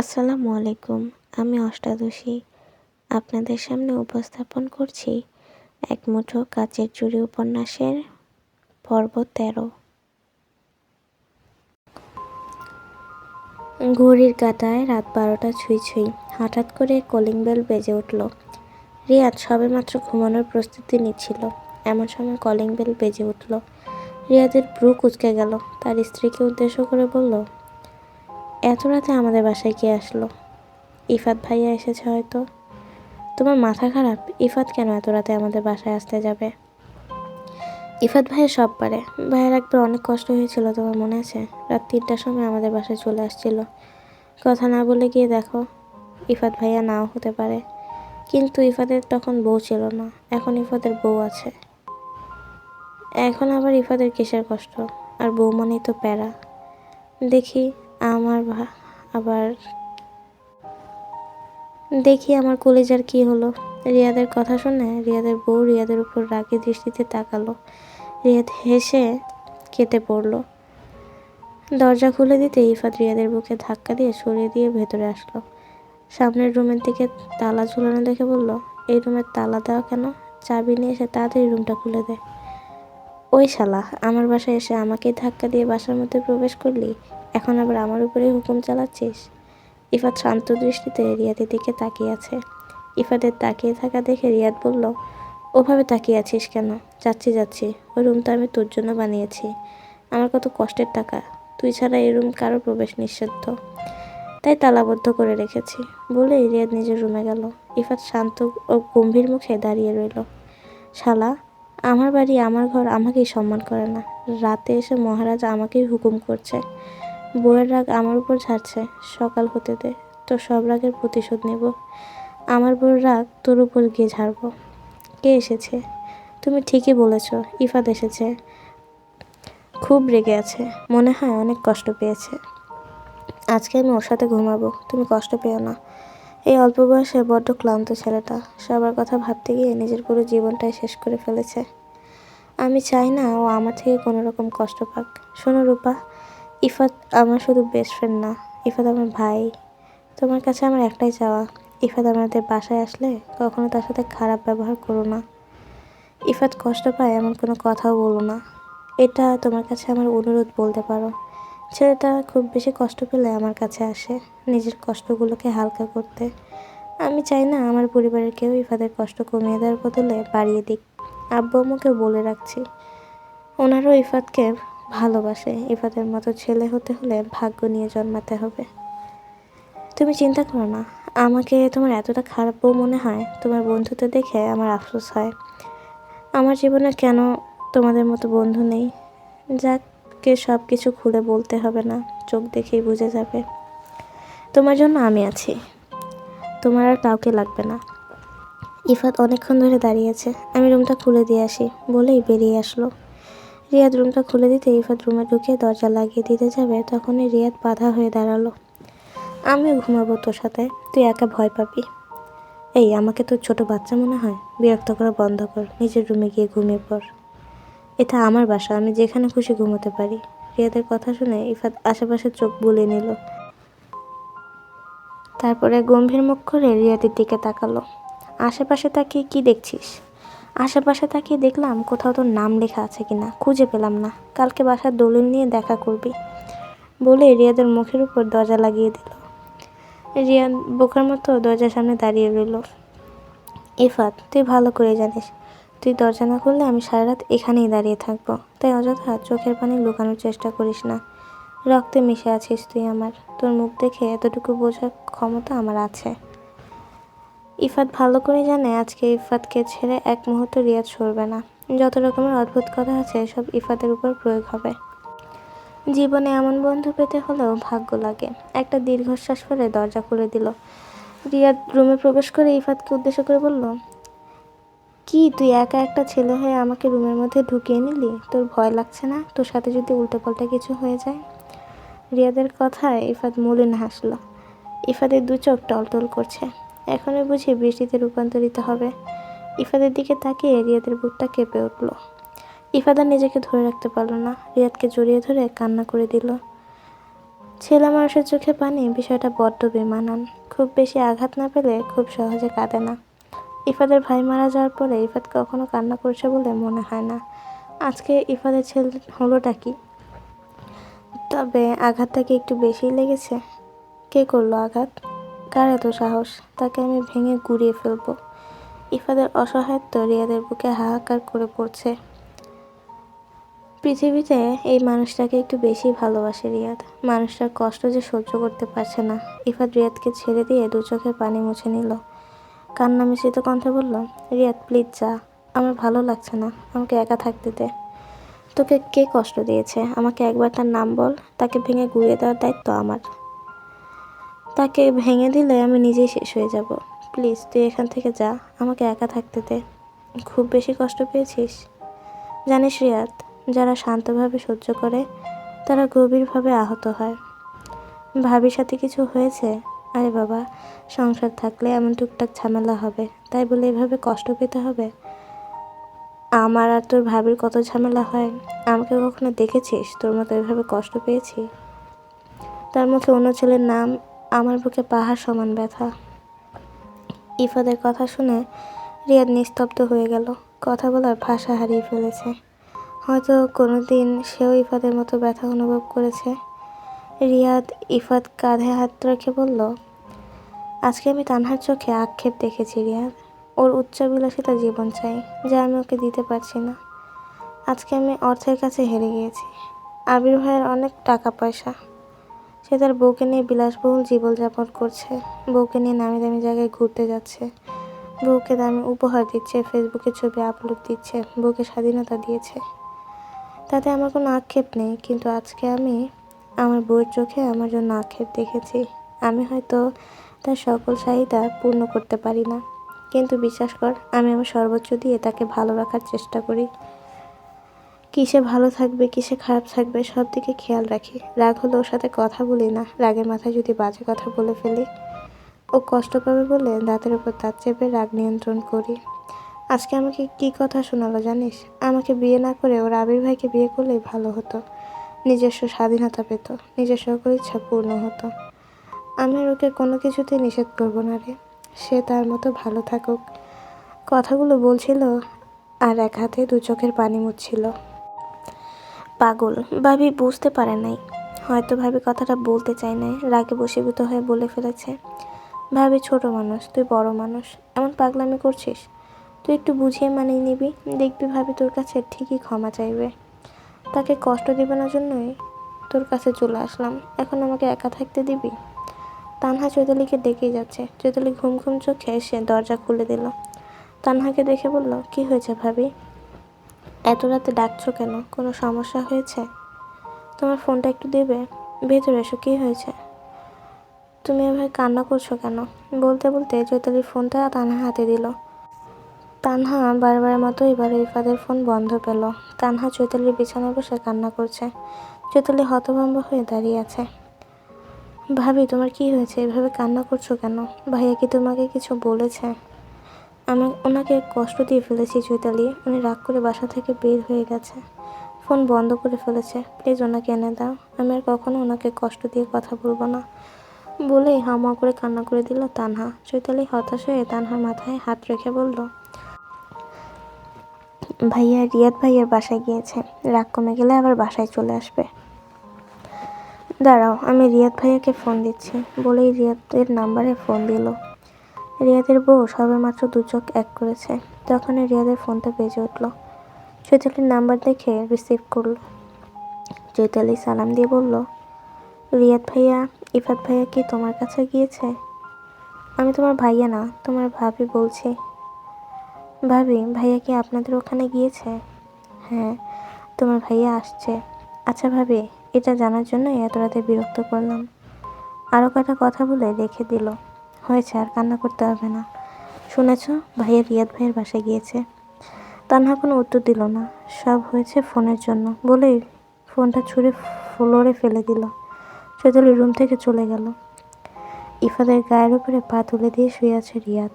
আসসালামু আলাইকুম, আমি অষ্টাদশী। আপনাদের সামনে উপস্থাপন করছি এক মুঠো কাচের চুড়ি উপন্যাসের পর্ব তেরো। ঘড়ির কাঁটায় রাত বারোটা ছুঁই ছুঁই হঠাৎ করে কলিং বেল বেজে উঠল। রিয়াদ সবেমাত্র ঘুমানোর প্রস্তুতি নিচ্ছিল। এমন সময় কলিং বেল বেজে উঠল। রিয়াদের ব্রু কুচকে গেল। তার স্ত্রীকে উদ্দেশ্য করে বলল এত রাতে আমাদের বাসায় কে আসলো? ইফাত ভাইয়া এসেছে হয়তো। তোমার মাথা খারাপ? ইফাত কেন এত রাতে আমাদের বাসায় আসতে যাবে? ইফাত ভাইয়া সব পারে। ভাইয়ের একবার অনেক কষ্ট হয়েছিল তোমার মনে আছে? রাত তিনটার সময় আমাদের বাসায় চলে আসছিল। কথা না বলে গিয়ে দেখো, ইফাত ভাইয়া নাও হতে পারে। কিন্তু ইফাতের তখন বউ ছিল না। এখন ইফাতের বউ আছে। এখন আবার ইফাতের কিসের কষ্ট? আর বউ মানেই তো প্যারা। দেখি আমার আবার দেখি আমার কলেজার কি হলো। রিয়াদের কথা শুনে রিয়াদের বউ রিয়াদের উপর রাগী দৃষ্টিতে তাকালো। রিয়াদ হেসে কেটে পড়ল। দরজা খুলে দিতে ইফাত রিয়াদের বুকে ধাক্কা দিয়ে সরিয়ে দিয়ে ভেতরে আসলো। সামনের রুমের দিকে তালা ঝুলানো দেখে বলল, এই রুমের তালা দেওয়া কেন? চাবি নিয়ে এসে তাড়াতাড়ি রুমটা খুলে দেয় ওই শালা, আমার বাসায় এসে আমাকেই ধাক্কা দিয়ে বাসার মধ্যে প্রবেশ করলি? এখন আবার আমার উপরেই হুকুম চালাচ্ছিস? ইফাত শান্ত দৃষ্টিতে রিয়াদের দিকে তাকিয়ে আছে। ইফাদের তাকিয়ে থাকা দেখে রিয়াদ বলল, ওভাবে তাকিয়ে আছিস কেন? যাচ্ছি যাচ্ছি। ওই রুমটা আমি তোর জন্য বানিয়েছি। আমার কত কষ্টের টাকা। তুই ছাড়া এই রুম কারও প্রবেশ নিষিদ্ধ। তাই তালাবদ্ধ করে রেখেছি। বলে রিয়াদ নিজের রুমে গেল। ইফাত শান্ত ও গম্ভীর মুখে দাঁড়িয়ে রইল। শালা, আমার বাড়ি, আমার ঘর আমাকেই সম্মান করে না। রাতে এসে মহারাজ আমাকেই হুকুম করছে। বউয়ের রাগ আমার উপর ঝাড়ছে, সকাল হতে দে, তোর সব রাগের প্রতিশোধ নেব। আমার বউয়ের রাগ তোর উপর গিয়ে ঝাড়বো। কে এসেছে? তুমি ঠিকই বলেছ, ইফাত এসেছে। খুব রেগে আছে, মনে হয় অনেক কষ্ট পেয়েছে। আজকে আমি ওর সাথে ঘুমাবো, তুমি কষ্ট পেও না। এই অল্প বয়সে বড্ড ক্লান্ত ছেলেটা, সবার কথা ভাবতে গিয়ে নিজের পুরো জীবনটাই শেষ করে ফেলেছে। আমি চাই না ও আমার থেকে কোনো রকম কষ্ট পাক। শোনো রূপা ইফাত আমার শুধু বেস্ট ফ্রেন্ড না, ইফাত আমার ভাই। তোমার কাছে আমার একটাই চাওয়া, ইফাত আমাদের বাসায় আসলে কখনো তার সাথে খারাপ ব্যবহার করো না। ইফাত কষ্ট পায় এমন কোনো কথাও বলো না। এটা তোমার কাছে আমার অনুরোধ বলতে পারো। ছেলেটা খুব বেশি কষ্ট পেলে আমার কাছে আসে নিজের কষ্টগুলোকে হালকা করতে। আমি চাই না আমার পরিবারের কেউ ইফাদের কষ্ট কমিয়ে দেওয়ার বদলে বাড়িয়ে দিক। আব্বু আম্মুকে বলে রাখছি, ওনারও ইফাতকে ভালোবাসে। ইফাদের মতো ছেলে হতে হলে ভাগ্য নিয়ে জন্মাতে হবে। তুমি চিন্তা করো না। আমাকে তোমার এতটা খারাপ মনে হয়, তোমার বন্ধুত্ব দেখে আমার আফসোস হয়। আমার জীবনে কেন তোমাদের মতো বন্ধু নেই? যাকে সব কিছু খুলে বলতে হবে না, চোখ দেখেই বুঝে যাবে। তোমার জন্য আমি আছি। তোমার আর কাউকে লাগবে না। ইফাত অনেকক্ষণ ধরে দাঁড়িয়েছে আমি রুমটা খুলে দিয়ে আসি। বলেই বেরিয়ে আসলো। রিয়াদ রুমটা খুলে দিতে ইফাত রুমে ঢুকে দরজা লাগিয়ে দিতে যাবে, তখনই রিয়াদ বাধা হয়ে দাঁড়াল। আমিও ঘুমাবো তোর সাথে, তুই একা ভয় পাবি। এই, আমাকে তোর ছোট বাচ্চা মনে হয়? বিরক্ত করা বন্ধ কর, নিজের রুমে গিয়ে ঘুমিয়ে পড়। এটা আমার বাসা, আমি যেখানে খুশি ঘুমোতে পারি। রিয়াদের কথা শুনে ইফাত আশেপাশে চোখ বুলিয়ে নিল। তারপরে গম্ভীর মুখ করে রিয়াদের দিকে তাকালো। আশেপাশে তাকিয়ে কি দেখছিস? আশেপাশে তাকিয়ে দেখলাম কোথাও তোর নাম লেখা আছে কিনা, খুঁজে পেলাম না। কালকে বাসার দলিল নিয়ে দেখা করবি বলে রিয়াদের মুখের উপর দরজা লাগিয়ে দিল। রিয়াদ বোকার মতো দরজার সামনে দাঁড়িয়ে রইল। ইফাত তুই ভালো করে জানিস, তুই দরজা না খুললে আমি সারা রাত এখানেই দাঁড়িয়ে থাকব। তাই অযথা চোখের পানি লুকানোর চেষ্টা করিস না। রক্তে মিশে আছিস তুই আমার। তোর মুখ দেখে এতটুকু বোঝার ক্ষমতা আমার আছে। ইফাত ভালো করে জানে, আজকে ইফাতকে ছেড়ে এক মুহূর্ত রিয়াদ সরবে না। যত রকমের অদ্ভুত কথা আছে, সব ইফাতের উপর প্রয়োগ হবে। জীবনে এমন বন্ধু পেতে হলেও ভাগ্য লাগে। একটা দীর্ঘশ্বাস ফেলে দরজা খুলে দিল। রিয়াদ রুমে প্রবেশ করে ইফাতকে উদ্দেশ্য করে বলল, কি, তুই একা একটা ছেলে হয়ে আমাকে রুমের মধ্যে ঢুকিয়ে নিলি? তোর ভয় লাগছে না? তোর সাথে যদি উল্টোপাল্টা কিছু হয়ে যায়? রিয়াদের কথায় ইফাত মলিন হাসলো। ইফাদের দু চোখ টলটল করছে। এখনই বুঝি বৃষ্টিতে রূপান্তরিত হবে। ইফাদের দিকে তাকিয়ে রিয়াদের বুকটা কেঁপে উঠল। ইফাদা নিজেকে ধরে রাখতে পারল না। রিয়াদকে জড়িয়ে ধরে কান্না করে দিল। ছেলে মানুষের চোখে পানি বিষয়টা বড্ড বেমানান। খুব বেশি আঘাত না পেলে খুব সহজে কাঁদে না। ইফাদের ভাই মারা যাওয়ার পরে ইফাদ কখনো কান্না করছে বলে মনে হয় না। আজকে ইফাদের ছেলে হলোটা কি? তবে আঘাতটা কি একটু বেশিই লেগেছে? কে করল আঘাত? কার এত সাহস? তাকে আমি ভেঙে গুড়িয়ে ফেলব। ইফাদের অসহায়ত্ব রিয়াদের বুকে হাহাকার করে পড়ছে। পৃথিবীতে এই মানুষটাকে একটু বেশি ভালোবাসে রিয়াদ। মানুষটার কষ্ট যে সহ্য করতে পারছে না। ইফাদ রিয়াদকে ছেড়ে দিয়ে দু চোখে পানি মুছে নিল। কান্না মিশ্রিত কণ্ঠে বলল, রিয়াদ, প্লিজ যা। আমার ভালো লাগছে না। আমাকে একা থাকতে দে। তোকে কে কষ্ট দিয়েছে? আমাকে একবার তার নাম বল। তাকে ভেঙে গুঁড়িয়ে দেওয়ার দায়িত্ব আমার। তাকে ভেঙে দিলে আমি নিজেই শেষ হয়ে যাব। প্লিজ, তুই এখান থেকে যা। আমাকে একা থাকতে দে। খুব বেশি কষ্ট পেয়েছিস? জানিস রিয়াদ, যারা শান্তভাবে সহ্য করে, তারা গভীরভাবে আহত হয়। ভাবির সাথে কিছু হয়েছে? আরে বাবা, সংসার থাকলে এমন টুকটাক ঝামেলা হবে, তাই বলে এভাবে কষ্ট পেতে হবে? আমার আর তোর ভাবির কত ঝামেলা হয়? আমাকে কখনো দেখেছিস তোর মতো এভাবে কষ্ট পেয়েছি? তার মুখে অন্য ছেলের নাম আমার বুকে পাহাড় সমান ব্যথা। ইফাদের কথা শুনে রিয়াদ নিস্তব্ধ হয়ে গেল। কথা বলার ভাষা হারিয়ে ফেলেছে। হয়তো কোনো দিন সেও ইফাদের মতো ব্যথা অনুভব করেছে। রিয়াদ ইফাত কাঁধে হাত রেখে বলল, আজকে আমি তানহার চোখে আক্ষেপ দেখেছি রিয়াদ। ওর উচ্চাবিলাসিতা জীবন চাই, যা আমি ওকে দিতে পারছি না। আজকে আমি অর্থের কাছে হেরে গিয়েছি। আবির ভাইয়ের অনেক টাকা পয়সা সে তার বউকে নিয়ে বিলাসবহুল জীবনযাপন করছে। বউকে নিয়ে নামি দামি জায়গায় ঘুরতে যাচ্ছে। বউকে দামি উপহার দিচ্ছে, ফেসবুকে ছবি আপলোড দিচ্ছে, বউকে স্বাধীনতা দিয়েছে। তাতে আমার কোনো আক্ষেপ নেই, কিন্তু আজকে আমি আমার বউয়ের চোখে আমার জন্য আক্ষেপ দেখেছি। আমি হয়তো তার সকল চাহিদা পূর্ণ করতে পারি না। কিন্তু বিশ্বাস কর, আমি আমার সর্বোচ্চ দিয়ে তাকে ভালো রাখার চেষ্টা করি। কিসে ভালো থাকবে কিসে খারাপ থাকবে, সব দিকে খেয়াল রাখি। রাগ হলে ওর সাথে কথা বলি না। রাগের মাথায় যদি বাজে কথা বলে ফেলি, ও কষ্ট পাবে বলে দাঁতের উপর দাঁত চেপে রাগ নিয়ন্ত্রণ করি। আজকে আমাকে কি কথা শোনালো জানিস? আমাকে বিয়ে না করে ওর আবির ভাইকে বিয়ে করলেই ভালো হতো। নিজস্ব স্বাধীনতা পেত নিজের সকল ইচ্ছা পূর্ণ হতো। আমি ওকে কোনো কিছুতে নিষেধ করব না রে। সে তার মতো ভালো থাকুক। কথাগুলো বলছিল আর এক হাতে দু চোখের পানি মুছছিল। পাগল। ভাবি বুঝতে পারে নাই। হয়তো ভাবি কথাটা বলতে চায় নাই, রাগে বশীভূত হয়ে বলে ফেলেছে। ভাবি ছোট মানুষ, তুই বড় মানুষ, এমন পাগলামি করছিস? তুই একটু বুঝিয়ে মানিয়ে নিবি, দেখবি ভাবি তোর কাছে ঠিকই ক্ষমা চাইবে। তাকে কষ্ট দেবার জন্যই তোর কাছে চলে আসলাম। এখন আমাকে একা থাকতে দিবি? তানহা চৈতালিকে ডেকেই যাচ্ছে। চৈতালি ঘুম ঘুম চোখে এসে দরজা খুলে দিল। তানহাকে দেখে বলল, কি হয়েছে ভাবি? এত রাতে ডাকছো কেন? কোনো সমস্যা হয়েছে? তোমার ফোনটা একটু দেবে? ভেতরে এসো, কী হয়েছে? তুমি এভাবে কান্না করছ কেন? বলতে বলতে চৈতালির ফোনটা তানহা হাতে দিল। তানহা বারবার মতো এবার ইফাদের ফোন বন্ধ পেল। তানহা চৈতালির বিছানায় বসে কান্না করছে। চৈতালি হতভম্ব হয়ে দাঁড়িয়ে আছে। ভাবি, তোমার কি হয়েছে? এভাবে কান্না করছ কেন? ভাইয়া কি তোমাকে কিছু বলেছে? আমি ওনাকে কষ্ট দিয়ে ফেলেছি চৈতালি। উনি রাগ করে বাসা থেকে বের হয়ে গেছে। ফোন বন্ধ করে ফেলেছে। প্লিজ ওনাকে এনে দাও। আমি আর কখনো ওনাকে কষ্ট দিয়ে কথা বলব না। বলেই হামা করে কান্না করে দিল তানহা। চৈতালি হতাশ হয়ে তানহার মাথায় হাত রেখে বলল, ভাইয়া, রিয়াদ ভাইয়ের বাসায় গিয়েছে। রাগ কমে গেলে আবার বাসায় চলে আসবে। দাঁড়াও, আমি রিয়াদ ভাইয়াকে ফোন দিচ্ছি। বলেই রিয়াদের নাম্বারে ফোন দিল। রিয়াদের বউ সবে মাত্র দু চোখ এক করেছে। তখনই রিয়াদের ফোনটা বেজে উঠল। চৈতালির নাম্বার দেখে রিসিভ করল। চৈতালি সালাম দিয়ে বলল, রিয়াদ ভাইয়া, ইফাত ভাইয়া কি তোমার কাছে গিয়েছে? আমি তোমার ভাইয়া না, তোমার ভাবি বলছি। ভাবি, ভাইয়া কি আপনাদের ওখানে গিয়েছে? হ্যাঁ তোমার ভাইয়া আসছে। আচ্ছা ভাবি, এটা জানার জন্য এত রাতে বিরক্ত করলাম। আরও কটা কথা বলে রেখে দিল। হয়েছে আর কান্না করতে হবে না। শুনেছ, ভাইয়া রিয়াদ ভাইয়ের বাসায় গিয়েছে। তানহা কোনো উত্তর দিল না। সব হয়েছে ফোনের জন্য। বলেই ফোনটা ছুঁড়ে ফ্লোরে ফেলে দিল। চৈতালি রুম থেকে চলে গেল। ইফাদের গায়ের উপরে পা তুলে দিয়ে শুয়ে আছে রিয়াদ।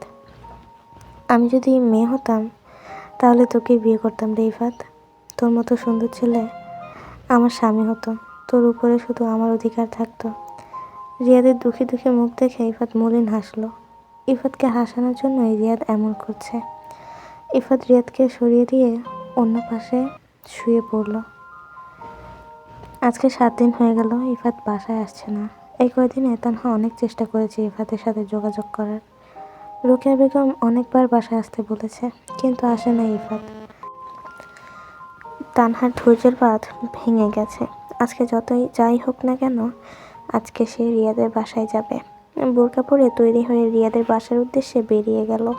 আমি যদি মেয়ে হতাম, তাহলে তোকে বিয়ে করতাম রে ইফাত তোর মতো সুন্দর ছেলে আমার স্বামী হতো। তোর উপরে শুধু আমার অধিকার থাকতো। রিয়াদের দুঃখী দুঃখী মুখ দেখে ইফাত মলিন হাসলো। ইফাতকে হাসানোর জন্যই রিয়াদ এমন করছে। ইফাত রিয়াদকে সরিয়ে দিয়ে অন্য পাশে শুয়ে পড়ল। আজকে সাত দিন হয়ে গেল, ইফাত বাসায় আসছে না। এই কয়দিনে তানহা অনেক চেষ্টা করেছে ইফাতের সাথে যোগাযোগ করার। রোকেয়া বেগম অনেকবার বাসায় আসতে বলেছে, কিন্তু আসে না ইফাত। তানহার ধৈর্যের বাঁধ ভেঙে গেছে। আজকে যতই যাই হোক না কেন আজকে সে রিয়াদের বাসায় যাবে। বোরকা পরে তৈরি হয়ে রিয়াদের বাসার উদ্দেশ্যে বেরিয়ে গেল।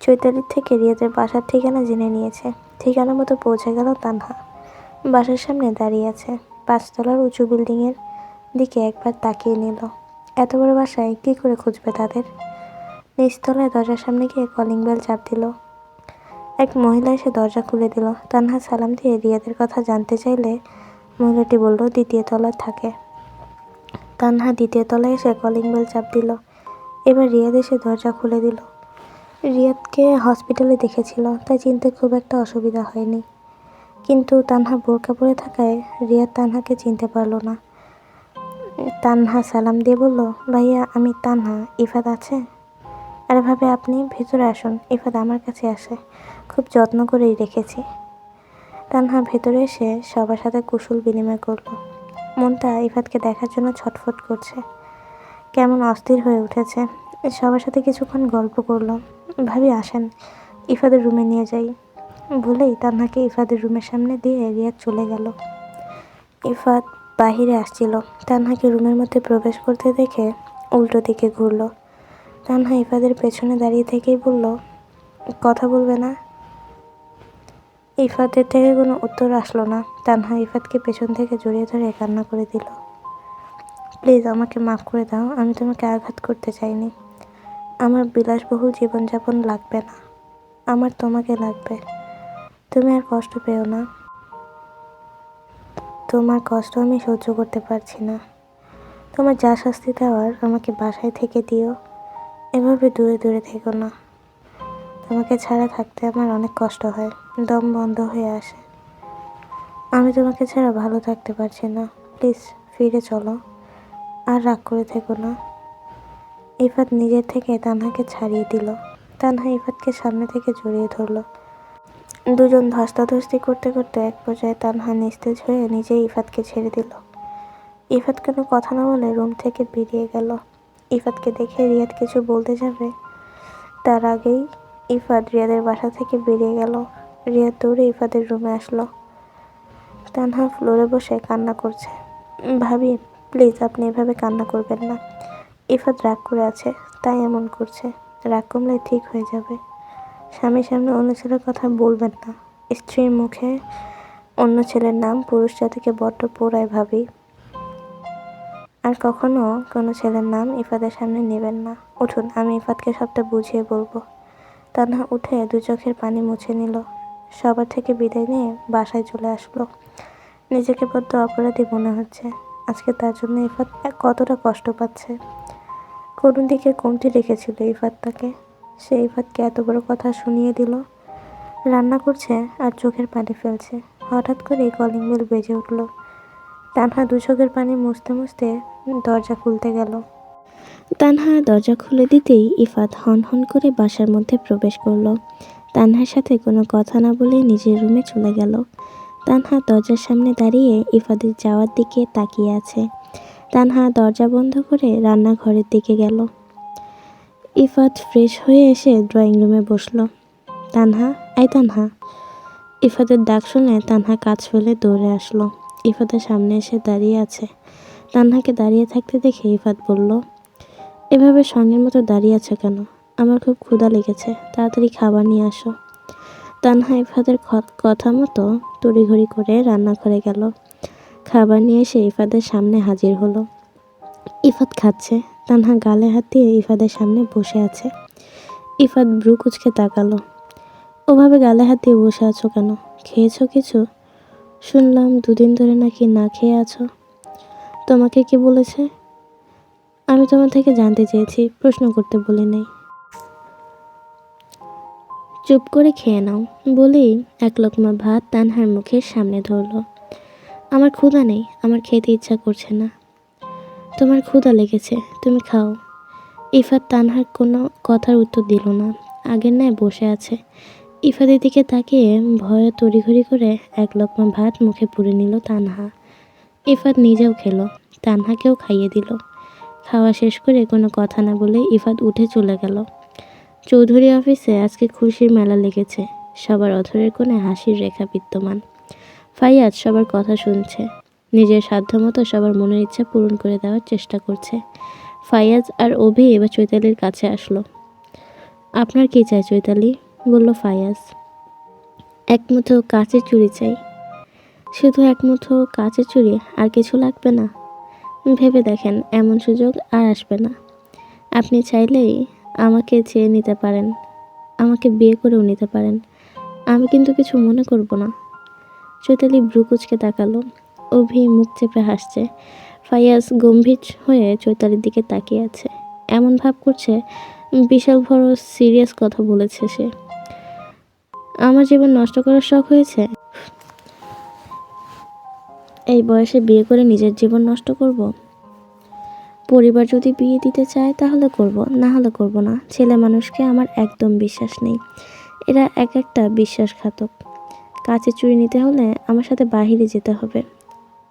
চৈতালির থেকে রিয়াদের বাসার ঠিকানা জেনে নিয়েছে। ঠিকানা মতো পৌঁছে গেল তানহা। বাসার সামনে দাঁড়িয়ে আছে। পাঁচতলার উঁচু বিল্ডিংয়ের দিকে একবার তাকিয়ে নিল। এত বড় বাসায় কী করে খুঁজবে তাদের? নিচতলায় দরজার সামনে গিয়ে কলিং বেল চাপ দিল। এক মহিলা এসে দরজা খুলে দিল। তানহা সালাম দিয়ে রিয়াদের কথা জানতে চাইলে মহিলাটি বলল, দ্বিতীয় তলায় থাকে। তানহা দ্বিতীয় তলায় এসে কলিং বেল চাপ দিল। এবার রিয়াদ এসে দরজা খুলে দিল। রিয়াদকে হসপিটালে দেখেছিল, তাই চিনতে খুব একটা অসুবিধা হয়নি। কিন্তু তানহা বোরকা পরে থাকায় রিয়াদ তানহাকে চিনতে পারল না। তানহা সালাম দিয়ে বলল, ভাইয়া, আমি তানহা, ইফাত আছে? আরে ভাবে, আপনি ভেতরে আসুন, ইফাত আমার কাছে আসে, খুব যত্ন করেই রেখেছি। তানহা ভেতরে এসে সবার সাথে কুশল বিনিময় করল। মনটা ইফাতকে দেখার জন্য ছটফট করছে। কেমন অস্থির হয়ে উঠেছে। সবার সাথে কিছুক্ষণ গল্প করল ভাবি, আসেন, ইফাদের রুমে নিয়ে যাই। বলেই তান্নাকে ইফাদের রুমের সামনে দিয়ে রিয়াদ চলে গেল। ইফাত বাহিরে আসছিল। তান্নাকে রুমের মধ্যে প্রবেশ করতে দেখে উল্টো দিকে ঘুরলো। তানহা ইফাদের পেছনে দাঁড়িয়ে থেকেই বলল, কথা বলবে না? ইফাতের থেকে কোনো উত্তর আসলো না। তানহা ইফাতকে পেছন থেকে জড়িয়ে ধরে কান্না করে দিল। প্লিজ আমাকে মাফ করে দাও, আমি তোমাকে আঘাত করতে চাইনি। আমার বিলাসবহুল জীবনযাপন লাগবে না। আমার তোমাকে লাগবে। তুমি আর কষ্ট পেও না। তোমার কষ্ট আমি সহ্য করতে পারছি না। তোমার যা শাস্তি দেওয়ার আমাকে বাসায় থেকে দিও। এভাবে দূরে দূরে থেকো না। তোমাকে ছাড়া থাকতে আমার অনেক কষ্ট হয়। দম বন্ধ হয়ে আসে। আমি তোমাকে ছাড়া ভালো থাকতে পারছি না। প্লিজ, ফিরে চলো। আর রাগ করে থেকো না। ইফাত নিজের থেকে তানহাকে ছাড়িয়ে দিল। তানহা ইফাতকে সামনে থেকে জড়িয়ে ধরলো। দুজন ধস্তাধস্তি করতে করতে এক পর্যায়ে তানহা নিস্তেজ হয়ে নিজেই ইফাতকে ছেড়ে দিল। ইফাত কোনো কথা না বলে রুম থেকে বেরিয়ে গেল। ইফাতকে দেখে রিয়াদ কিছু বলতে যাবে। তার আগেই ইফাত রিয়াদের বাসা থেকে বেরিয়ে গেল। রিয়াদ দৌড়ে ইফাদের রুমে আসলো। তানহা ফ্লোরে বসে কান্না করছে। ভাবি, প্লিজ আপনি এভাবে কান্না করবেন না। ইফাত রাগ করে আছে, তাই এমন করছে। রাগ কমলে ঠিক হয়ে যাবে। স্বামীর সামনে অন্য ছেলের কথা বলবেন না। স্ত্রীর মুখে অন্য ছেলের নাম, পুরুষ জাতিকে বড্ড পোড়ায় ভাবি। আর কখনো কোনো ছেলের নাম ইফাদের সামনে নেবেন না। উঠুন, আমি ইফাতকে সবটা বুঝিয়ে বলব। তানহা উঠে দু চোখের পানি মুছে নিল। সবার থেকে বিদায় নিয়ে বাসায় চলে আসলো। নিজেকে বড্ড অপরাধী মনে হচ্ছে। আজকে তার জন্য ইফাত কতটা কষ্ট পাচ্ছে। কোন দিকে কমতি রেখেছিল ইফাত তাকে সে ইফাতকে এত বড় কথা শুনিয়ে দিল। রান্না করছে আর চোখের পানি ফেলছে। হঠাৎ করেই কলিং বেল বেজে উঠল। তানহা দু চোখের পানি মুছতে মুছতে দরজা খুলতে গেল। তানহা দরজা খুলে দিতেই ইফাত হন হন করে বাসার মধ্যে প্রবেশ করল। তানহার সাথে কোনো কথা না বলে নিজের রুমে চলে গেল। তানহা দরজার সামনে দাঁড়িয়ে ইফাদের যাওয়ার দিকে তাকিয়ে আছে। তানহা দরজা বন্ধ করে রান্নাঘরের দিকে গেল। ইফাত ফ্রেশ হয়ে এসে ড্রয়িং রুমে বসল। তানহা আই তানহা। ইফাতের ডাক শুনে তানহা কাজ ফেলে দৌড়ে আসলো। ইফাতের সামনে এসে দাঁড়িয়ে আছে। তানহাকে দাঁড়িয়ে থাকতে দেখে ইফাত বলল, এভাবে সঙ্গের মতো দাঁড়িয়ে আছে কেন? আমার খুব ক্ষুধা লেগেছে। তাড়াতাড়ি খাবার নিয়ে আসো। তানহা ইফাদের কথা মতো তড়িঘড়ি করে রান্নাঘরে গেল। খাবার নিয়ে এসে ইফাদের সামনে হাজির হলো। ইফাত খাচ্ছে। তানহা গালে হাত দিয়ে ইফাদের সামনে বসে আছে। ইফাত ব্রু কুচকে তাকালো। ওভাবে গালে হাত দিয়ে বসে আছো কেন? খেয়েছো কিছু? শুনলাম দুদিন ধরে নাকি না খেয়ে আছো। তোমাকে কি বলেছে? আমি তোমার থেকে জানতে চেয়েছি, প্রশ্ন করতে বলি নাই। চুপ করে খেয়ে নাও। বলেই এক লোকমা ভাত তানহার মুখের সামনে ধরলো। আমার ক্ষুধা নেই, আমার খেতে ইচ্ছা করছে না। তোমার ক্ষুধা লেগেছে, তুমি খাও। ইফাত তানহার কোনো কথার উত্তর দিল না। আগের ন্যায় বসে আছে। ইফাদের দিকে তাকিয়ে ভয়ে তড়িঘড়ি করে এক লোকমা ভাত মুখে পুরে নিল তানহা। ইফাত নিজেও খেলো, তানহাকেও খাইয়ে দিল। খাওয়া শেষ করে কোনো কথা না বলে ইফাত উঠে চলে গেল। চৌধুরী অফিসে আজকে খুশির মেলা লেগেছে। সবার অধরের কোণে হাসির রেখা বিদ্যমান। ফাইয়াজ সবার কথা শুনছে। নিজের সাধ্যমতো সবার মনের ইচ্ছা পূরণ করে দেওয়ার চেষ্টা করছে। ফাইয়াজ আর অভি এবার চৈতালির কাছে আসলো। আপনার কি চাই চৈতালি? বলল ফায়াজ এক মুঠো কাচের চুড়ি চাই। শুধু এক মুঠো কাচের চুড়ি আর কিছু লাগবে না? ভেবে দেখেন, এমন সুযোগ আর আসবে না। আপনি চাইলেই আমাকে চেয়ে নিতে পারেন। আমাকে বিয়ে করেও নিতে পারেন। আমি কিন্তু কিছু মনে করব না। চৈতালি ভ্রুকুচকে তাকালো। অভি মুখ চেপে হাসছে। ফাইয়াজ গম্ভীর হয়ে চৈতালির দিকে তাকিয়ে আছে। এমন ভাব করছে, বিশাল বড় সিরিয়াস কথা বলেছে সে। আমার জীবন নষ্ট করার শখ হয়েছে? এই বয়সে বিয়ে করে নিজের জীবন নষ্ট করব? পরিবার যদি বিয়ে দিতে চায়, তাহলে করব, না হলে করব না। ছেলে মানুষকে আমার একদম বিশ্বাস নেই। এরা এক একটা বিশ্বাসঘাতক। কাছে চুরি নিতে হলে আমার সাথে বাহিরে যেতে হবে।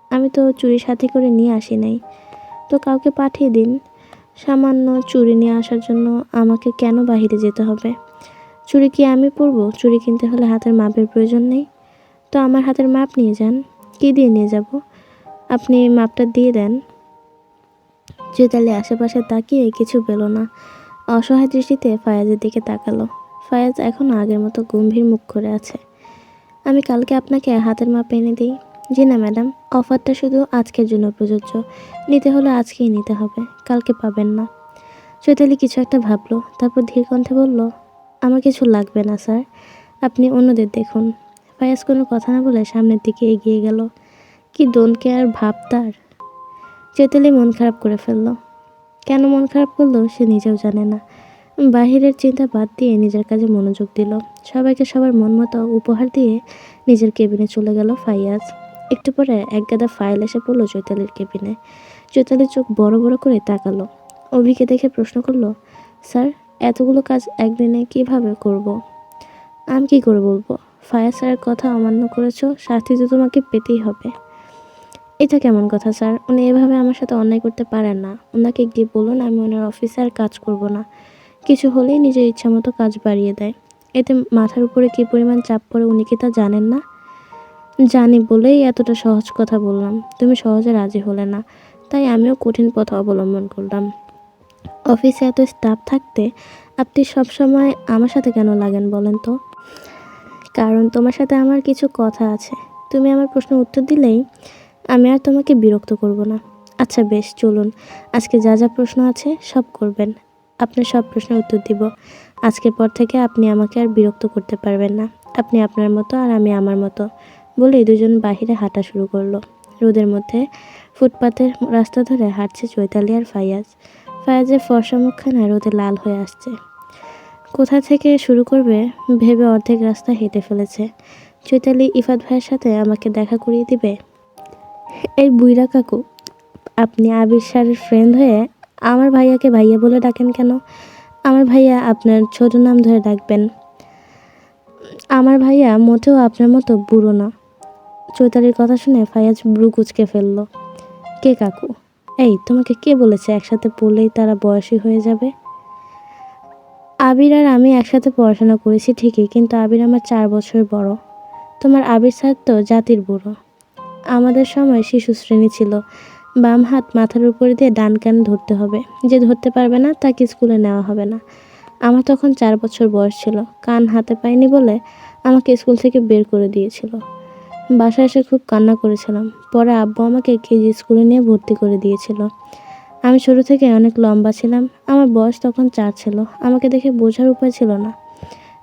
আমি তো চুরি সাথে করে নিয়ে আসি নাই। তো কাউকে পাঠিয়ে দিন। সামান্য চুরি নিয়ে আসার জন্য আমাকে কেন বাহিরে যেতে হবে? চুরি কি আমি পরবো? চুরি কিনতে হলে হাতের মাপের প্রয়োজন নেই। তো আমার হাতের মাপ নিয়ে যান। কি দিয়ে নিয়ে যাব? আপনি মাপটা দিয়ে দেন। চৈতালি আশেপাশে তাকিয়ে কিছু পেল না। অসহায় দৃষ্টিতে ফায়াজের দিকে তাকালো। ফায়াজ এখনও আগের মতো গম্ভীর মুখ করে আছে। আমি কালকে আপনাকে হাতের মাপ এনে দিই। জি না, ম্যাডাম, অফারটা শুধু আজকের জন্য প্রযোজ্য। নিতে হলে আজকেই নিতে হবে, কালকে পাবেন না। চৈতালি কিছু একটা ভাবলো, তারপর ধীর কণ্ঠে বলল, আমার কিছু লাগবে না, স্যার। আপনি অন্যদের দেখুন। ফায়াজ কোনো কথা না বলে সামনের দিকে এগিয়ে গেল। কি ডোন্ট কেয়ার ভাব তার। চৈতালি মন খারাপ করে ফেলল। কেন মন খারাপ করল সে নিজেও জানে না। বাহিরের চিন্তা বাদ দিয়ে নিজের কাজে মনোযোগ দিল। সবাইকে সবার মন মতো উপহার দিয়ে নিজের কেবিনে চলে গেল ফাইয়াজ। একটু পরে এক গাদা ফাইল এসে পড়ল চৈতালির কেবিনে। চৈতালির চোখ বড় বড় করে তাকালো। অভিকে দেখে প্রশ্ন করল, স্যার, এতগুলো কাজ একদিনে কীভাবে করব। আমি কি করে বলব? ফায়ার স্যারের কথা অমান্য করেছ, শাস্তি তো তোমাকে পেতেই হবে। এটা কেমন কথা, স্যার? উনি এভাবে আমার সাথে অন্যায় করতে পারেন না। ওনাকে গিয়ে বলুন, আমি ওনার অফিসে আর কাজ করব না। কিছু হলেই নিজের ইচ্ছা মতো কাজ বাড়িয়ে দেয়। এতে মাথার উপরে কী পরিমাণ চাপ পড়ে উনি কি তা জানেন না? জানি বলেই এতটা সহজ কথা বললাম। তুমি সহজে রাজি হলে না। তাই আমিও কঠিন পথ অবলম্বন করলাম। অফিসে এত স্টাফ থাকতে আপনি সবসময় আমার সাথে কেন লাগেন বলেন তো? কারণ তোমার সাথে আমার কিছু কথা আছে। তুমি আমার প্রশ্ন উত্তর দিলেই আমি আর তোমাকে বিরক্ত করব না। আচ্ছা বেশ, চলুন। আজকে যা যা প্রশ্ন আছে সব করবেন। আপনার সব প্রশ্নের উত্তর দিব। আজকের পর থেকে আপনি আমাকে আর বিরক্ত করতে পারবেন না। আপনি আপনার মতো আর আমি আমার মতো। বলে দুজন বাহিরে হাঁটা শুরু করল। রোদের মধ্যে ফুটপাতের রাস্তা ধরে হাঁটছে চৈতালি আর ফাইয়াজ ফায়াজের ফর্সা মুখখানা রোদে লাল হয়ে আসছে। কোথা থেকে শুরু করবে ভেবে অর্ধেক রাস্তা হেঁটে ফেলেছে। চৈতালি ইফাত ভাইয়ের সাথে আমাকে দেখা করিয়ে দিবে? এই বুইরা কাকু, আপনি আবির স্যারের ফ্রেন্ড হয়ে আমার ভাইয়াকে ভাইয়া বলে ডাকেন কেন? আমার ভাইয়া আপনার ছোট নাম ধরে ডাকবেন। আমার ভাইয়া মোটেও আপনার মতো বুড়ো না। চৈতালির কথা শুনে ফায়াজ ব্রু কুচকে ফেলল। কে কাকু? এই, তোমাকে কে বলেছে একসাথে পড়লেই তারা বয়সী হয়ে যাবে? আবির আর আমি একসাথে পড়াশোনা করেছি ঠিকই, কিন্তু আবির আমার চার বছর বড়। তোমার আবির স্যার তো জাতির বুড়ো। আমাদের সময় শিশু শ্রেণি ছিল। বাম হাত মাথার উপরে দিয়ে ডান কান ধরতে হবে। যে ধরতে পারবে না, তাকে স্কুলে নেওয়া হবে না। আমার তখন চার বছর বয়স ছিল। কান হাতে পাইনি বলে আমাকে স্কুল থেকে বের করে দিয়েছিল। বাসায় এসে খুব কান্না করেছিলাম। পরে আব্বু আমাকে কেজি স্কুলে নিয়ে ভর্তি করে দিয়েছিল। আমি ছোট থেকে অনেক লম্বা ছিলাম। আমার বয়স তখন চার ছিল। আমাকে দেখে বোঝার উপায় ছিল না।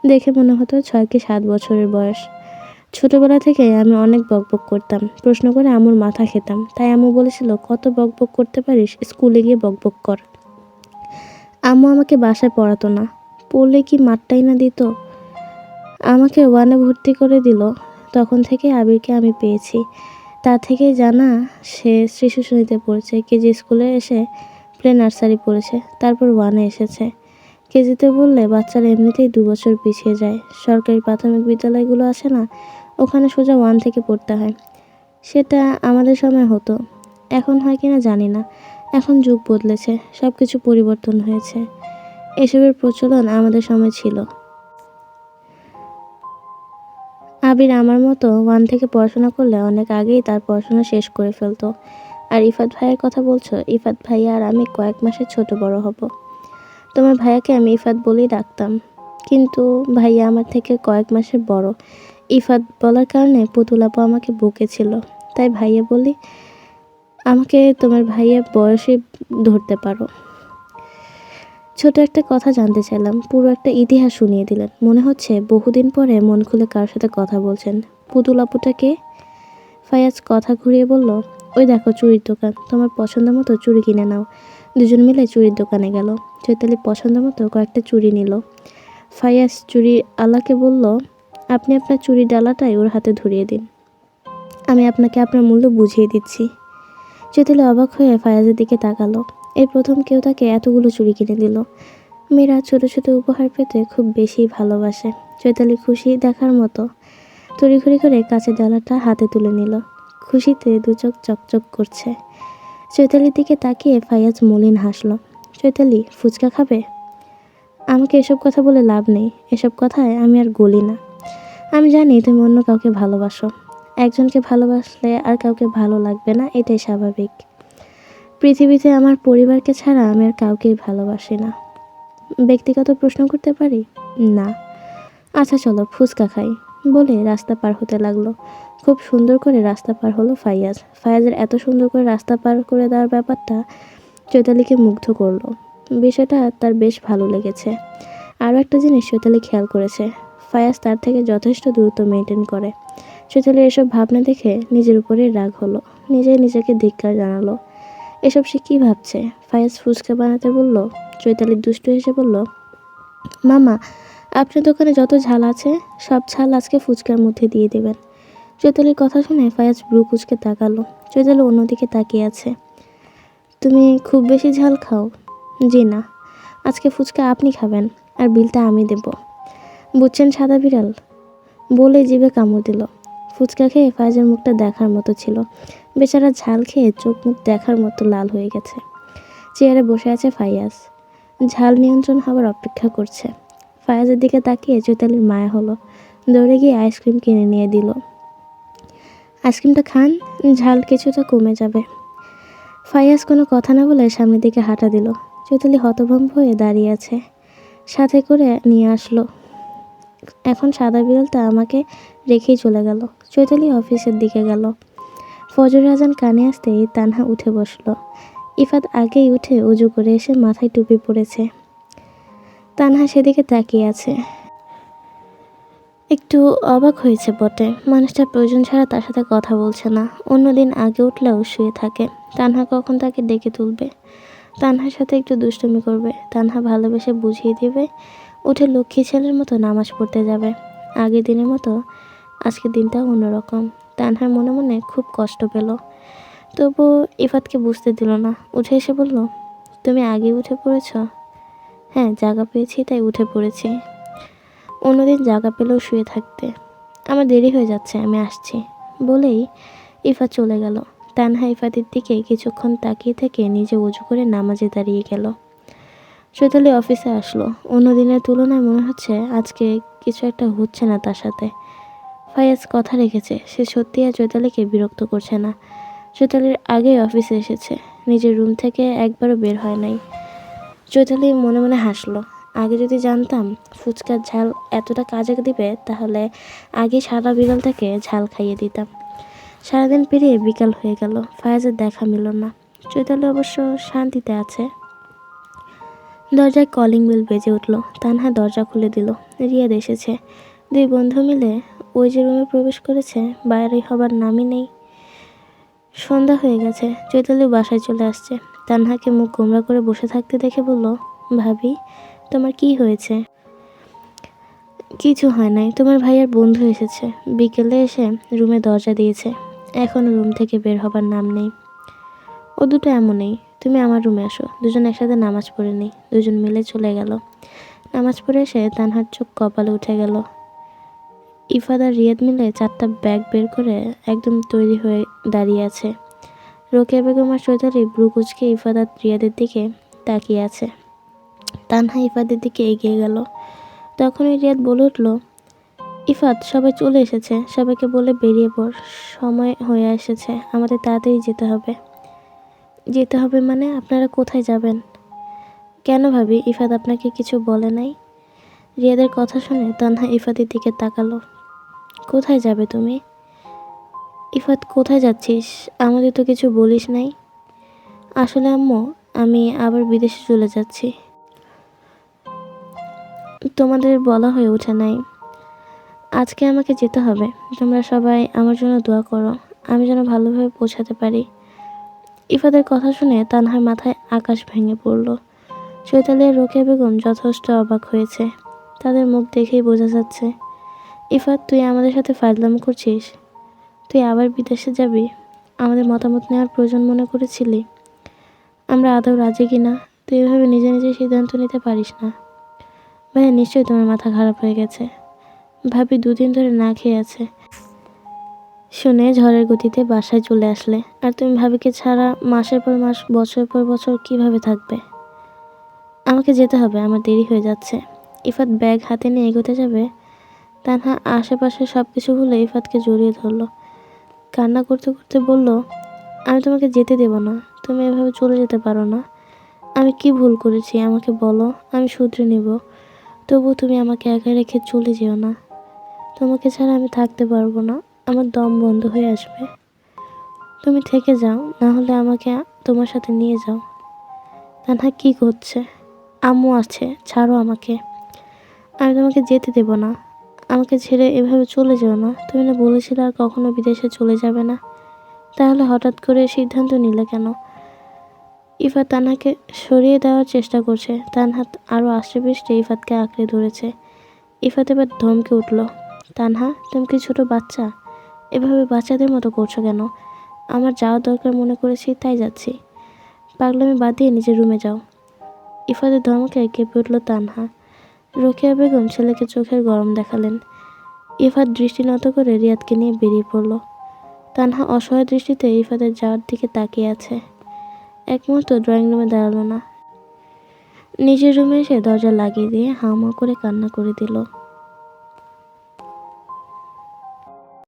দেখে মনে হতো ছয় কি সাত বছরের বয়স। ছোটবেলা থেকে আমি অনেক বকবক করতাম। প্রশ্ন করে আমুর মাথা খেতাম। তাই আম্মু বলেছিল, কত বকবক করতে পারিস, স্কুলে গিয়ে বকবক কর। আম্মু আমাকে বাসায় পড়াতো না। পড়লে কি মাঠটাই না দিত? আমাকে ওয়ানে ভর্তি করে দিল। তখন থেকে আবিরকে আমি পেয়েছি। তা থেকেই জানা, সে শিশু শ্রেণীতে পড়েছে। কেজি স্কুলে এসে প্লে নার্সারি পড়েছে। তারপর ওয়ানে এসেছে। কেজিতে বললে বাচ্চারা এমনিতেই দু বছর পিছিয়ে যায়। সরকারি প্রাথমিক বিদ্যালয়গুলো আছে না? ওখানে সোজা ওয়ান থেকে পড়তে হয়। সেটা আমাদের সময় হতো। এখন হয় কিনা জানি না। এখন যুগ বদলেছে সব কিছু পরিবর্তন হয়েছে। এসবের প্রচলন আমাদের সময় ছিল। আবির আমার মতো ওয়ান থেকে পড়াশোনা করলে অনেক আগেই তার পড়াশোনা শেষ করে ফেলতো। আর ইফাত ভাইয়ের কথা বলছো, ইফাত ভাইয়া আর আমি কয়েক মাসে ছোট বড় হব। তোমার ভাইয়াকে আমি ইফাত বলেই ডাকতাম। কিন্তু ভাইয়া আমার থেকে কয়েক মাসের বড়। ইফাত বলার কারণে পুতুল আপু আমাকে বকেছিল। তাই ভাইয়া বলি, আমাকে তোমার ভাইয়া বয়সে ধরতে পারো। ছোট একটা কথা জানতে চাইলাম। পুরো একটা ইতিহাস শুনিয়ে দিলেন। মনে হচ্ছে বহুদিন পরে মন খুলে কার সাথে কথা বলছেন? পুতুল আপুটাকে ফায়াজ কথা ঘুরিয়ে বলল, ওই দেখো চুরির দোকান। তোমার পছন্দ মতো চুড়ি কিনে নাও। দুজন মিলে চুরির দোকানে গেল। চৈতালি পছন্দ মতো কয়েকটা চুড়ি নিল। ফায়াজ চুরি আলাকে বলল আপনি আপনার চুরি ডালাটাই ওর হাতে ধরিয়ে দিন। আমি আপনাকে আপনার মূল্য বুঝিয়ে দিচ্ছি। চৈতালি অবাক হয়ে ফায়াজের দিকে তাকালো। এই প্রথম কেউ তাকে এতগুলো চুরি কিনে দিল। মেয়েরা ছোট ছোট উপহার পেতে খুব বেশি ভালোবাসে। চৈতালি খুশি দেখার মতো তড়িঘড়ি করে কাঁচের ডালাটা হাতে তুলে নিল। খুশিতে দু চোখ চকচক করছে। চৈতালির দিকে তাকিয়ে ফায়াজ মলিন হাসলো। চৈতালি, ফুচকা খাবে? আমাকে এসব কথা বলে লাভ নেই। এসব কথায় আমি আর গলি না। আমি জানি তুমি অন্য কাউকে ভালোবাসো। একজনকে ভালোবাসলে আর কাউকে ভালো লাগবে না, এটাই স্বাভাবিক। পৃথিবীতে আমার পরিবারকে ছাড়া আমি আর কাউকেই ভালোবাসি না। ব্যক্তিগত প্রশ্ন করতে পারি? না। আচ্ছা চলো, ফুচকা খাই। বলে রাস্তা পার হতে লাগল। খুব সুন্দর করে রাস্তা পার হলো ফাইয়াজ। ফাইয়াজের এত সুন্দর করে রাস্তা পার করে দেওয়ার ব্যাপারটা চৈতালিকে মুগ্ধ করল। বিষয়টা তার বেশ ভালো লেগেছে। আরও একটা জিনিস চৈতালি খেয়াল করেছে। ফায়াজ তার থেকে যথেষ্ট দূরত্ব মেনটেন করে। চৈতালির এসব ভাবনা দেখে নিজের উপরে রাগ হলো। নিজেই নিজেকে ধিক্কার জানালো। এসব সে কী ভাবছে? ফায়াজ ফুচকা বানাতে বলল? চৈতালি দুষ্টু হেসে বলল, মামা, আপনার দোকানে যত ঝাল আছে, সব ঝাল আজকে ফুচকার মধ্যে দিয়ে দেবেন। চৈতালির কথা শুনে ফায়াজ ব্রু কুচকে তাকালো। চৈতালি অন্যদিকে তাকিয়ে আছে। তুমি খুব বেশি ঝাল খাও? জি না। আজকে ফুচকা আপনি খাবেন, আর বিলটা আমি দেব। বুঝছেন সাদা বিড়াল? বলে জিভে কামড় দিল। ফুচকা খেয়ে ফায়াজের মুখটা দেখার মতো ছিল। বেচারা ঝাল খেয়ে চোখ মুখ দেখার মতো লাল হয়ে গেছে। চেয়ারে বসে আছে ফায়াজ ঝাল নিয়ন্ত্রণ হওয়ার অপেক্ষা করছে। ফায়াজের দিকে তাকিয়ে চৈতালির মায়া হলো। দৌড়ে গিয়ে আইসক্রিম কিনে নিয়ে দিল। আইসক্রিমটা খান, ঝাল কিছুটা কমে যাবে। ফায়াজ কোনো কথা না বলে সামনের দিকে হাঁটা দিল। চৈতালি হতভম্ব হয়ে দাঁড়িয়ে আছে। সাথে করে নিয়ে আসলো। এখন সাদা বিড়ালটা আমাকে রেখেই চলে গেল। চৈতালি অফিসের দিকে গেল। ফজর আজান কানে আসতেই তানহা উঠে বসল। ইফাত আগেই উঠে উজু করে এসে মাথায় টুপি পড়েছে তানহা সেদিকে তাকিয়ে আছে। একটু অবাক হয়েছে বটে। মানুষটা প্রয়োজন ছাড়া তার সাথে কথা বলছে না। অন্যদিন আগে উঠলেও শুয়ে থাকে। তানহা কখন তাকে ডেকে তুলবে? তানহার সাথে একটু দুষ্টুমি করবে। তানহা ভালোবেসে বুঝিয়ে দেবে উঠে লক্ষ্মী ছেলের মতো নামাজ পড়তে যাবে। আগের দিনের মতো, আজকের দিনটাও অন্যরকম। তানহার মনে মনে খুব কষ্ট পেল। তবু ইফাতকে বুঝতে দিল না। উঠে এসে বলল, তুমি আগে উঠে পড়েছ? হ্যাঁ জায়গা পেয়েছি, তাই উঠে পড়েছি। অন্যদিন জায়গা পেলেও শুয়ে থাকতে। আমার দেরি হয়ে যাচ্ছে, আমি আসছি। বলেই ইফাত চলে গেল। তানহা ইফাতের দিকে কিছুক্ষণ তাকিয়ে থেকে নিজে উজু করে নামাজে দাঁড়িয়ে গেল। চৈতালি অফিসে আসলো। অন্য দিনের তুলনায় মনে হচ্ছে আজকে কিছু একটা হচ্ছে না তার সাথে। ফায়াজ কথা রেখেছে, সে সত্যি আর চৈতালিকে বিরক্ত করছে না। চৈতালির আগেই অফিসে এসেছে, নিজের রুম থেকে একবারও বের হয় নাই। চৈতালি মনে মনে হাসলো, আগে যদি জানতাম ফুচকার ঝাল এতটা কাজে দিবে, তাহলে আগে সাদা বিড়ালটাকে ঝাল খাইয়ে দিতাম। সারাদিন পেরিয়ে বিকাল হয়ে গেল, ফায়াজের দেখা মিলল না। চৈতালি অবশ্য শান্তিতে আছে। দরজায় কলিং বেল বেজে উঠল। তানহা দরজা খুলে দিল। রিয়াদ এসেছে। দুই বন্ধু মিলে ওই যে রুমে প্রবেশ করেছে, বাইরে হবার নামই নেই। সন্ধ্যা হয়ে গেছে। চৈতালি বাসায় চলে আসছে। তানহাকে মুখ গোমরা করে বসে থাকতে দেখে বলল, ভাবি, তোমার কি হয়েছে? কিছু হয় নাই। তোমার ভাইয়ার বন্ধু এসেছে। বিকেলে এসে রুমে দরজা দিয়েছে। এখনও রুম থেকে বের হবার নাম নেই। ও দুটো এমনই। তুমি আমার রুমে আসো। দুজন একসাথে নামাজ পড়ে নিই। দুজন মিলে চলে গেল। নামাজ পড়ে এসে তানহার চোখ কপালে উঠে গেল। ইফাদ আর রিয়াদ মিলে চারটা ব্যাগ বের করে একদম তৈরি হয়ে দাঁড়িয়ে আছে। রোকেয়া বেগম আর চৈতালি ব্রু কুচকে ইফাদ আর রিয়াদের দিকে তাকিয়ে আছে। তানহা ইফাদের দিকে এগিয়ে গেল। তখনই রিয়াদ বলে উঠল ইফাত সবাই চলে এসেছে। সবাইকে বলে বেরিয়ে পড়। সময় হয়ে এসেছে। আমাদের তাড়াতাড়ি যেতে হবে। যেতে হবে মানে আপনারা কোথায় যাবেন? কেন ভাবি ইফাত আপনাকে কিছু বলে নাই? রিয়াদের কথা শুনে তানহা ইফাতের দিকে তাকালো। কোথায় যাবে তুমি? ইফাত, কোথায় যাচ্ছিস? আমাদের তো কিছু বলিস নাই। আসলে আম্মু, আমি আবার বিদেশে চলে যাচ্ছি। তোমাদের বলা হয়ে ওঠে নাই। আজকে আমাকে যেতে হবে। তোমরা সবাই আমার জন্য দোয়া করো। আমি যেন ভালোভাবে পৌঁছাতে পারি। ইফাদের কথা শুনে তানহার মাথায় আকাশ ভেঙে পড়ল। চৈতালি আর রোকেয়া বেগম যথেষ্ট অবাক হয়েছে। তাদের মুখ দেখেই বোঝা যাচ্ছে ইফাত তুই আমাদের সাথে ফাজলাম করছিস? তুই আবার বিদেশে যাবি? আমাদের মতামত নেওয়ার প্রয়োজন মনে করেছিলি? আমরা আদৌ রাজি কিনা তুই এভাবে নিজে নিজে সিদ্ধান্ত নিতে পারিস না। ভাইয়া, নিশ্চয়ই তোমার মাথা খারাপ হয়ে গেছে। ভাবি দুদিন ধরে না খেয়ে আছে। শুনে ঝড়ের গতিতে বাসায় চলে আসলে। আর তুমি ভাবিকে ছাড়া মাসের পর মাস বছর পর বছর কীভাবে থাকবে? আমাকে যেতে হবে, আমার দেরি হয়ে যাচ্ছে। ইফাত ব্যাগ হাতে নিয়ে এগোতে যাবে। তানহা আশেপাশে সব কিছু ভুলে ইফাতকে জড়িয়ে ধরলো। কান্না করতে করতে বলল, আমি তোমাকে যেতে দেব না। তুমি এভাবে চলে যেতে পারো না। আমি কি ভুল করেছি, আমাকে বলো, আমি শুধরে নেব। তবু তুমি আমাকে একা রেখে চলে যেও না। তোমাকে ছাড়া আমি থাকতে পারব না। আমার দম বন্ধ হয়ে আসবে। তুমি থেকে যাও না হলে আমাকে তোমার সাথে নিয়ে যাও। তানহা কি করছে? আম্মু আছে, ছাড়ো আমাকে। আমি তোমাকে যেতে দেব না। আমাকে ছেড়ে এভাবে চলে যেও না। তুমি না বলেছিলে আর কখনো বিদেশে চলে যাবে না। তাহলে হঠাৎ করে সিদ্ধান্ত নিলে কেন? ইফাত তানহাকে সরিয়ে দেওয়ার চেষ্টা করছে। তানহাত আরও আষ্টে পৃষ্ঠে ইফাতকে আঁকড়ে ধরেছে। ইফাত এবার ধমকে উঠল, তানহা, তুমি কি ছোটো বাচ্চা? এভাবে বাচ্চাদের মতো করছ কেন? আমার যাওয়ার দরকার মনে করেছি, তাই যাচ্ছি। পাগলামি বাদ দিয়ে নিজের রুমে যাও। ইফাদের ধমকে কেঁপে উঠল তানহা। রোকেয়া বেগম ছেলেকে চোখের গরম দেখালেন। ইফাত দৃষ্টি নত করে রিয়াদকে নিয়ে বেরিয়ে পড়ল। তানহা অসহায় দৃষ্টিতে ইফাদের যাওয়ার দিকে তাকিয়ে আছে। এক মুহূর্ত ড্রয়িং রুমে দাঁড়াল না। নিজের রুমে এসে দরজা লাগিয়ে দিয়ে হাঁ মাঁ করে কান্না করে দিল।